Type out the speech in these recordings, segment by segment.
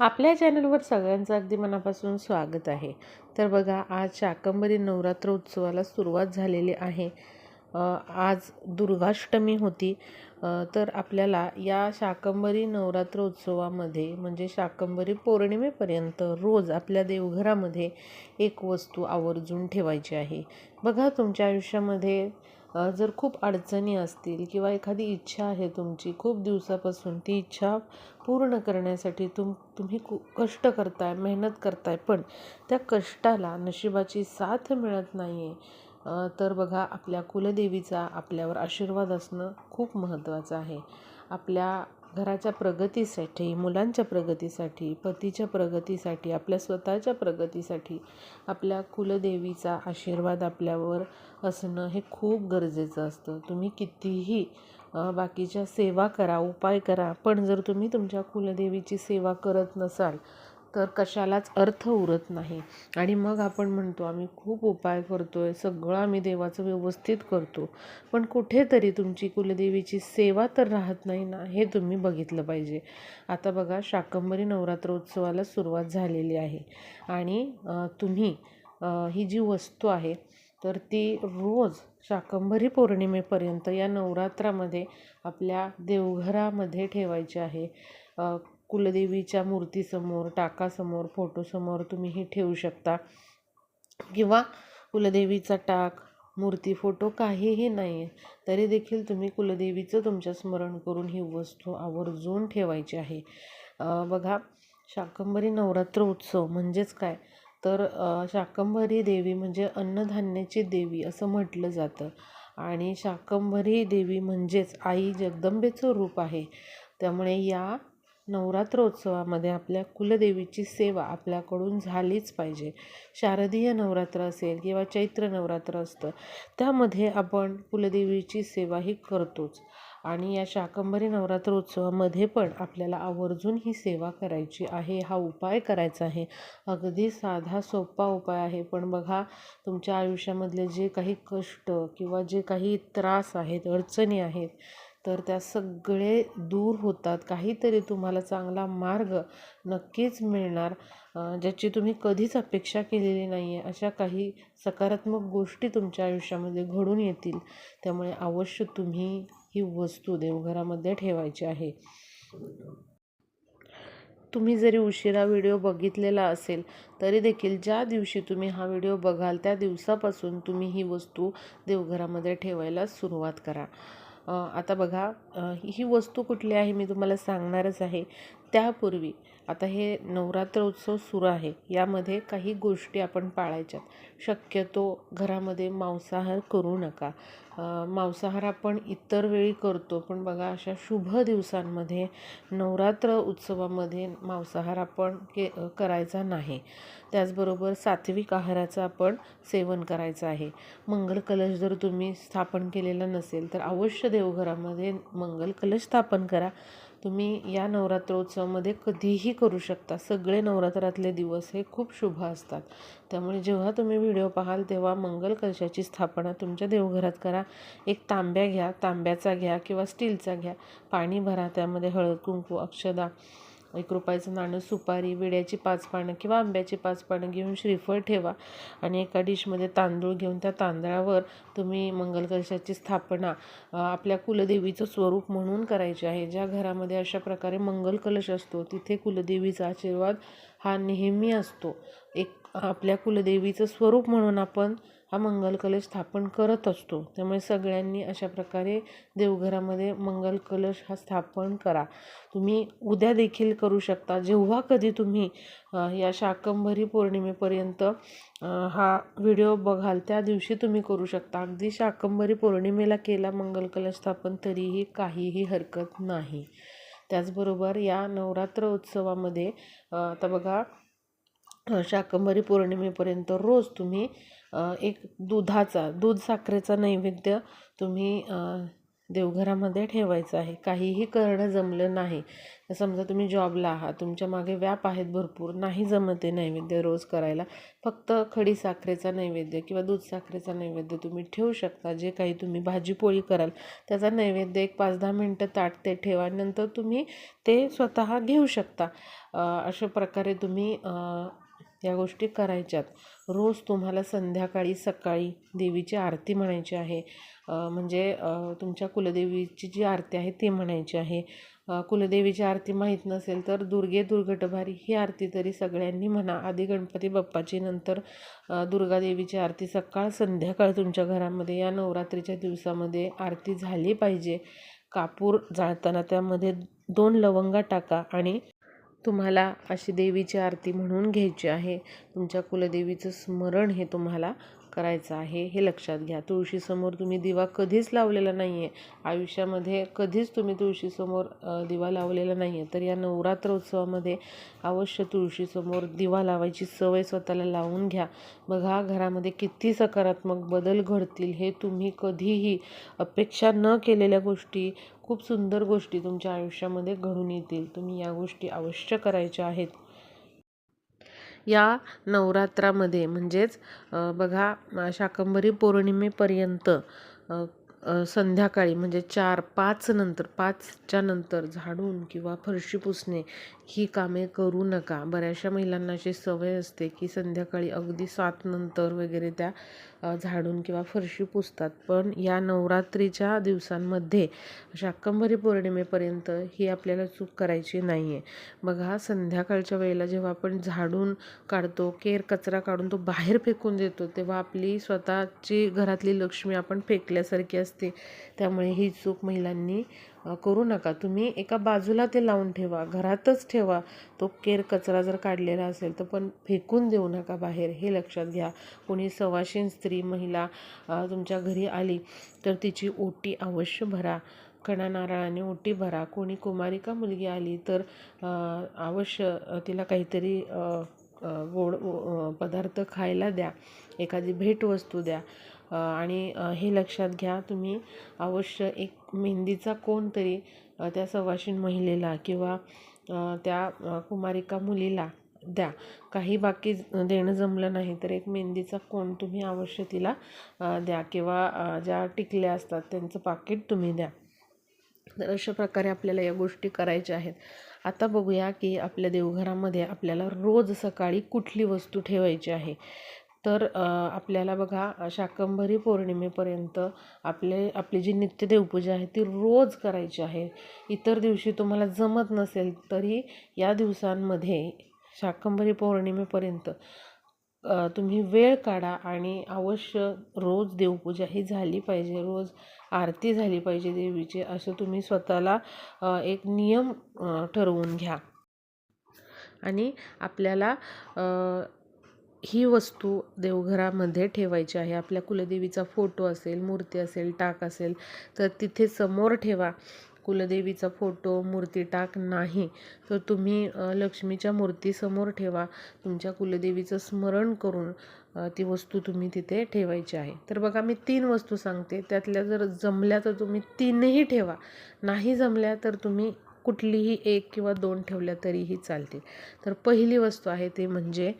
आपल्या चॅनलवर सगळ्यांचं अगदी मनापासून स्वागत आहे. तर बघा आज शाकंभरी नवरात्र उत्सवाला सुरुवात झालेली आहे. आज दुर्गाष्टमी होती. तर आपल्याला या शाकंभरी नवरात्र उत्सवामध्ये म्हणजे शाकंभरी पौर्णिमेपर्यंत रोज आपल्या देवघरामध्ये एक वस्तू आवर्जून ठेवायची आहे. बघा तुमच्या आयुष्यामध्ये जर खूप अडचणी असतील किंवा एखादी इच्छा आहे तुमची खूप दिवसापासून ती इच्छा पूर्ण करण्यासाठी तुम तुम्ही कु कष्ट करताय मेहनत करताय पण त्या कष्टाला नशिबाची साथ मिळत नाही आहे तर बघा आपल्या कुलदेवीचा आपल्यावर आशीर्वाद असणं खूप महत्त्वाचं आहे. आपल्या घराच्या प्रगतीसाठी मुलांच्या प्रगतीसाठी पतीच्या प्रगतीसाठी आपल्या स्वतःच्या प्रगतीसाठी आपल्या कुलदेवीचा आशीर्वाद आपल्यावर असणं हे खूप गरजेचं असतं. तुम्ही कितीही बाकीच्या सेवा करा उपाय करा पण जर तुम्ही तुमच्या कुलदेवीची सेवा करत नसाल तर कशालाच अर्थ उरत नाही. आणि मग आपण म्हणतो आम्ही खूप उपाय करतो आहे सगळं आम्ही देवाचं व्यवस्थित करतो. पण कुठेतरी तुमची कुलदेवीची सेवा तर राहत नाही ना हे तुम्ही बघितलं पाहिजे. आता बघा शाकंभरी नवरात्रोत्सवाला सुरुवात झालेली आहे. आणि तुम्ही ही जी वस्तू आहे तर ती रोज शाकंभरी पौर्णिमेपर्यंत या नवरात्रामध्ये आपल्या देवघरामध्ये ठेवायची आहे. कुलदेवीच्या मूर्तीसमोर टाकासमोर फोटोसमोर तुम्हीही ठेवू शकता. किंवा कुलदेवीचा टाक मूर्ती फोटो काहीही नाही आहे तरी देखील तुम्ही कुलदेवीचं तुमच्या स्मरण करून ही वस्तू आवर्जून ठेवायची आहे. बघा शाकंभरी नवरात्र उत्सव म्हणजेच काय? तर शाकंभरी देवी म्हणजे अन्नधान्याची देवी असं म्हटलं जातं. आणि शाकंभरी देवी म्हणजेच आई जगदंबेचं रूप आहे. त्यामुळे या नवरात्रोत्सवामध्ये आपल्या कुलदेवीची सेवा आपल्याकडून झालीच पाहिजे. शारदीय नवरात्र असेल किंवा चैत्र नवरात्र असतं त्यामध्ये आपण कुलदेवीची सेवा ही करतोच. आणि या शाकंभरी नवरात्रोत्सवामध्ये पण आपल्याला आवर्जून ही सेवा करायची आहे हा उपाय करायचा आहे. अगदी साधा सोपा उपाय आहे. पण बघा तुमच्या आयुष्यामधले जे काही कष्ट किंवा जे काही त्रास आहेत अडचणी आहेत तर त्या सगळे दूर होतात. काहीतरी तुम्हाला चांगला मार्ग नक्कीच मिळणार. ज्याची तुम्ही कधीच अपेक्षा केलेली नाही आहे अशा काही सकारात्मक गोष्टी तुमच्या आयुष्यामध्ये घडून येतील. त्यामुळे अवश्य तुम्ही ही वस्तू देवघरामध्ये ठेवायची आहे. तुम्ही जरी उशिरा व्हिडिओ बघितलेला असेल तरी देखील ज्या दिवशी तुम्ही हा व्हिडिओ बघाल त्या दिवसापासून तुम्ही ही वस्तू देवघरामध्ये ठेवायला सुरुवात करा. आता बघा ही वस्तू कुठली आहे मी तुम्हाला सांगणारच आहे. त्यापूर्वी आता हे नवरात्र उत्सव सुरू आहे. यामध्ये काही गोष्टी आपण पाळायच्यात. शक्यतो घरामध्ये मांसाहार करू नका. मांसाहार आपण इतर वेळी करतो पण बघा अशा शुभ दिवसांमध्ये नवरात्र उत्सवामध्ये मांसाहार आपण के करायचा नाही. त्याचबरोबर सात्विक आहाराचं आपण सेवन करायचं आहे. मंगल कलश जर तुम्ही स्थापन केलेला नसेल तर अवश्य देवघरामध्ये मंगल कलश स्थापन करा. तुम्ही या नवरात्रोत्सवामध्ये कधीही करू शकता. सगळे नवरात्रातले दिवस हे खूप शुभ असतात. त्यामुळे जेव्हा तुम्ही व्हिडिओ पाहाल तेव्हा मंगल कलशाची स्थापना तुमच्या देवघरात करा. एक तांब्या घ्या तांब्याचा घ्या किंवा स्टीलचा घ्या. पाणी भरा त्यामध्ये हळद कुंकू अक्षदा एक रुपयाचं नाणं सुपारी विड्याची पाच पानं किंवा आंब्याची पाच पानं घेऊन श्रीफळ ठेवा आणि एका डिशमध्ये तांदूळ घेऊन त्या तांदळावर तुम्ही मंगलकलशाची स्थापना आपल्या कुलदेवीचं स्वरूप म्हणून करायची आहे. ज्या घरामध्ये अशा प्रकारे मंगल कलश असतो तिथे कुलदेवीचा आशीर्वाद हा नेहमी असतो. एक आपल्या कुलदेवीचं स्वरूप म्हणून आपण हा मंगल कलश स्थापन करत असतो. त्यामुळे सगळ्यांनी अशा प्रकारे देवघरामध्ये मंगल कलश हा स्थापन करा. तुम्ही उद्या देखील करू शकता. जेव्हा कधी तुम्ही या शाकंभरी पौर्णिमेपर्यंत हा व्हिडिओ बघाल त्या दिवशी तुम्ही करू शकता. अगदी शाकंभरी पौर्णिमेला केला मंगल कलश स्थापन तरीही काहीही हरकत नाही. त्याचबरोबर या नवरात्र उत्सवामध्ये आता बघा शाकंभरी पौर्णिमेपर्यंत रोज तुम्ही एक दुधाचा दूध साखरेचा नैवेद्य तुम्ही देवघरामध्ये ठेवायचं आहे. काहीही करणं जमलं नाही. तर समजा तुम्ही जॉबला आहात तुमच्या मागे व्याप आहेत भरपूर नाही जमत आहे नैवेद्य रोज करायला. फक्त खडी साखरेचा नैवेद्य किंवा दूध साखरेचा नैवेद्य तुम्ही ठेवू शकता. जे काही तुम्ही भाजीपोळी कराल त्याचा नैवेद्य एक पाच दहा मिनटं ताट ते ठेवा. नंतर तुम्ही ते स्वतः घेऊ शकता. अशा प्रकारे तुम्ही या गोष्टी करायच्यात. रोज तुम्हाला संध्याकाळी सकाळी देवीची आरती म्हणायची आहे. म्हणजे तुमच्या कुलदेवीची जी आरती आहे ती म्हणायची आहे. कुलदेवीची आरती माहीत नसेल तर दुर्गे दुर्घटभारी ही आरती तरी सगळ्यांनी म्हणा. आधी गणपती बाप्पाची नंतर दुर्गादेवीची आरती सकाळ संध्याकाळ तुमच्या घरामध्ये या नवरात्रीच्या दिवसामध्ये आरती झाली पाहिजे. कापूर जाळताना त्यामध्ये दोन लवंगा टाका आणि तुम्हाला अशी देवीची आरती म्हणून घ्यायची आहे. तुमच्या कुलदेवीचं स्मरण हे तुम्हाला करायचं आहे हे लक्षात घ्या. तुळशीसमोर तुम्ही दिवा कधीच लावलेला नाही आहे आयुष्यामध्ये कधीच तुम्ही तुळशीसमोर दिवा लावलेला नाही आहे तर या नवरात्र उत्सवामध्ये अवश्य तुळशीसमोर दिवा लावायची सवय स्वतःला लावून घ्या. बघा घरामध्ये किती सकारात्मक बदल घडतील हे तुम्ही कधीही अपेक्षा न केलेल्या गोष्टी खूप सुंदर गोष्टी तुमच्या आयुष्यामध्ये घडून येतील. तुम्ही या गोष्टी अवश्य करायच्या आहेत. या नवरात्रामध्ये. म्हणजेच बघा शाकंभरी पौर्णिमेपर्यंत संध्याकाळी म्हणजे चार पाच नंतर पाचच्या नंतर झाडून किंवा फरशी पुसणे ही कामे करू नका. बऱ्याचशा महिलांना अशी सवय असते की संध्याकाळी अगदी सात नंतर वगैरे त्या झाडून किंवा फरशी पुसतात. पण या नवरात्रीच्या दिवसांमध्ये शाकंभरी पौर्णिमेपर्यंत ही आपल्याला चूक करायची नाही आहे बघा संध्याकाळच्या वेळेला जेव्हा आपण झाडून काढतो केर कचरा काढून तो बाहेर फेकून देतो तेव्हा आपली स्वतःची घरातली लक्ष्मी आपण फेकल्यासारखी असते. त्यामुळे ही चूक महिलांनी करू नका. तुम्ही एका बाजूला ते लावून ठेवा. घरातच ठेवा. तो केर कचरा जर काढलेला असेल तर पण फेकून देऊ नका बाहेर. हे लक्षात घ्या. कोणी सवाशीन स्त्री महिला तुमच्या घरी आली तर तिची ओटी अवश्य भरा. कणा नारळाने ओटी भरा. कोणी कुमारिका मुलगी आली तर अवश्य तिला काहीतरी गोड पदार्थ खायला द्या. एखादी भेटवस्तू द्या. आणि हे लक्षात घ्या तुम्ही अवश्य एक मेहंदीचा कोण तरी त्या सवाशीण महिलेला किंवा त्या कुमारिका मुलीला द्या. काही बाकी देणं जमलं नाही तर एक मेहंदीचा कोण तुम्ही अवश्य तिला द्या किंवा ज्या टिकल्या असतात त्यांचं पाकिट तुम्ही द्या. तर अशा प्रकारे आपल्याला या गोष्टी करायच्या आहेत. आता बघूया की आपल्या देवघरामध्ये आपल्याला रोज सकाळी कुठली वस्तू ठेवायची आहे? तर आपल्याला बघा शाकंभरी पौर्णिमेपर्यंत आपले आपली जी नित्य देवपूजा आहे ती रोज करायची आहे. इतर दिवशी तुम्हाला जमत नसेल तरी या दिवसांमध्ये शाकंभरी पौर्णिमेपर्यंत तुम्ही वेळ काढा आणि अवश्य रोज देवपूजा ही झाली पाहिजे. रोज आरती झाली पाहिजे देवीची असं तुम्ही स्वतःला एक नियम ठरवून घ्या. आणि आपल्याला ही वस्तू देवघरामध्ये ठेवायची आहे. आपल्या कुलदेवीचा फोटो असेल मूर्ती असेल टाक असेल तर तिथे समोर ठेवा. कुलदेवीचा फोटो मूर्ती टाक नाही तर तुम्ही लक्ष्मीच्या मूर्तीसमोर ठेवा. तुमच्या कुलदेवीचं स्मरण करून ती वस्तू तुम्ही तिथे ठेवायची आहे. तर बघा मी तीन वस्तू सांगते. त्यातल्या जर जमल्या तर तुम्ही तीनही ठेवा. नाही जमल्या तर तुम्ही कुठलीही एक किंवा दोन ठेवल्या तरीही चालतील. तर पहिली वस्तू आहे ती म्हणजे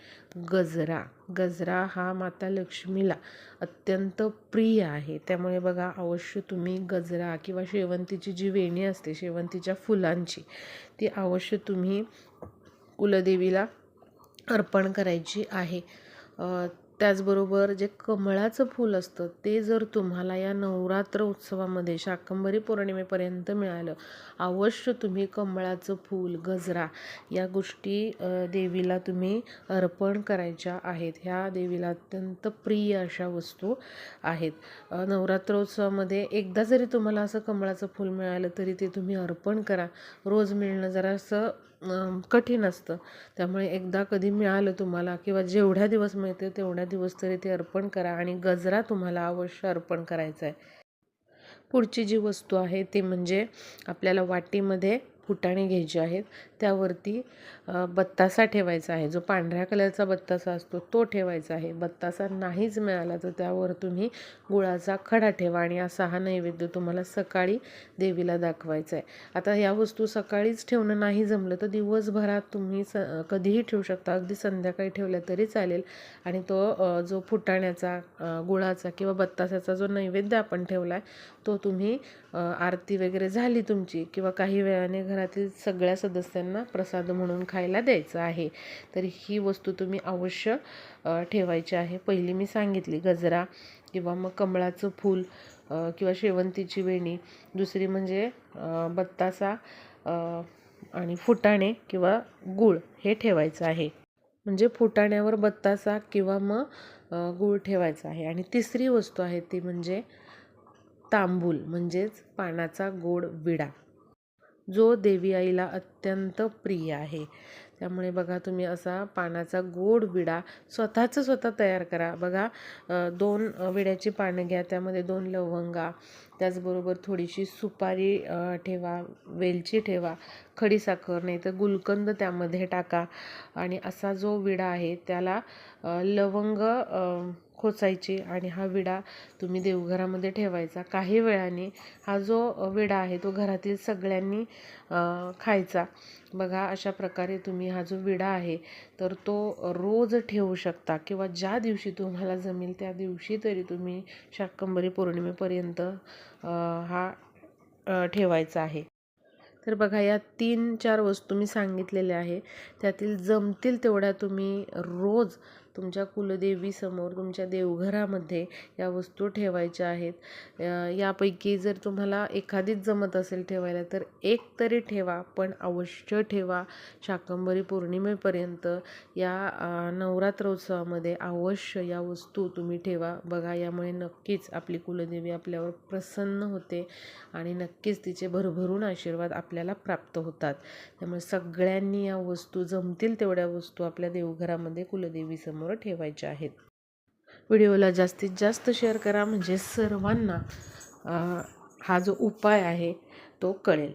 गजरा. गजरा हा माता लक्ष्मीला अत्यंत प्रिय आहे. त्यामुळे बघा अवश्य तुम्ही गजरा किंवा शेवंतीची जी वेणी असते शेवंतीच्या फुलांची ती अवश्य तुम्ही कुलदेवीला अर्पण करायची आहे. त्याचबरोबर जे कमळाचं फूल असतं ते जर तुम्हाला या नवरात्र उत्सवामध्ये शाकंभरी पौर्णिमेपर्यंत मिळालं अवश्य तुम्ही कमळाचं फूल गजरा या गोष्टी देवीला तुम्ही अर्पण करायच्या आहेत. ह्या देवीला अत्यंत प्रिय अशा वस्तू आहेत. नवरात्रोत्सवामध्ये एकदा जरी तुम्हाला असं कमळाचं फूल मिळालं तरी ते तुम्ही अर्पण करा. रोज मिळणं जरासं कठीण असतं. त्यामुळे एकदा कधी मिळालं तुम्हाला किंवा जेवढ्या दिवस मिळते तेवढ्या दिवस तरी ते अर्पण करा आणि गजरा तुम्हाला अवश्य अर्पण करायचा आहे पुढची जी वस्तू आहे ती म्हणजे आपल्याला वाटीमध्ये फुटाणे घ्यायचे आहेत. त्यावरती बत्तासा ठेवायचा आहे. जो पांढऱ्या कलरचा बत्तासा असतो तो ठेवायचा आहे. बत्तासा नाहीच मिळाला तर त्यावर तुम्ही गुळाचा खडा ठेवा आणि असा हा नैवेद्य तुम्हाला सकाळी देवीला दाखवायचा आहे आता या वस्तू सकाळीच ठेवणं नाही जमलं तर दिवसभरात तुम्ही स कधीही ठेवू शकता. अगदी संध्याकाळी ठेवल्या तरी चालेल. आणि तो जो फुटाण्याचा गुळाचा किंवा बत्तासाचा जो नैवेद्य आपण ठेवला आहे तो तुम्ही आरती वगैरे झाली तुमची किंवा काही वेळाने घरातील सगळ्या सदस्यांना प्रसाद म्हणून खायला द्यायचा आहे तर ही वस्तू तुम्ही अवश्य ठेवायची आहे. पहिली मी सांगितली गजरा किंवा मग कमळाचं फूल किंवा शेवंतीची वेणी. दुसरी म्हणजे बत्तासा आणि फुटाणे किंवा गूळ हे ठेवायचं आहे. म्हणजे फुटाण्यावर बत्तासा किंवा मग गूळ ठेवायचा आहे. आणि तिसरी वस्तू आहे ती म्हणजे तांबूल म्हणजेच पानाचा गोड विडा. जो देवी आईला अत्यंत प्रिय आहे. त्यामुळे बघा तुम्ही असा पानाचा गोड विडा स्वतःचं स्वतः तयार करा. बघा दोन विड्याची पानं घ्या त्यामध्ये दोन लवंगा त्याचबरोबर थोडीशी सुपारी ठेवा वेलची ठेवा खडीसाखर नाही तर गुलकंद त्यामध्ये टाका. आणि असा जो विडा आहे त्याला लवंग खोचायची आणि हा विडा तुम्ही देवघरामध्ये ठेवायचा. काही वेळाने हा जो विडा आहे तो घरातील सगळ्यांनी खायचा. बघा अशा प्रकारे तुम्ही हा जो विडा आहे तर तो रोज ठेवू शकता किंवा ज्या दिवशी तुम्हाला जमेल त्या दिवशी तरी तुम्ही शाकंबरी पौर्णिमेपर्यंत हा ठेवायचा आहे. तर बघा या तीन चार वस्तू मी सांगितलेल्या आहे. त्यातील जमतील तेवढ्या तुम्ही रोज तुमच्या कुलदेवीसमोर तुमच्या देवघरामध्ये या वस्तू ठेवायच्या आहेत. यापैकी जर तुम्हाला एखादीच जमत असेल ठेवायला तर एक तरी ठेवा पण अवश्य ठेवा. शाकंभरी पौर्णिमेपर्यंत या नवरात्रोत्सवामध्ये अवश्य या वस्तू तुम्ही ठेवा. बघा यामुळे नक्कीच आपली कुलदेवी आपल्यावर प्रसन्न होते आणि नक्कीच तिचे भरभरून आशीर्वाद आपल्याला प्राप्त होतात. त्यामुळे सगळ्यांनी या वस्तू जमतील तेवढ्या वस्तू आपल्या देवघरामध्ये कुलदेवीसमोर ठेवायच्या आहेत. व्हिडिओला जास्तीत जास्त शेअर करा म्हणजे सर्वांना हा जो उपाय आहे तो कळेल.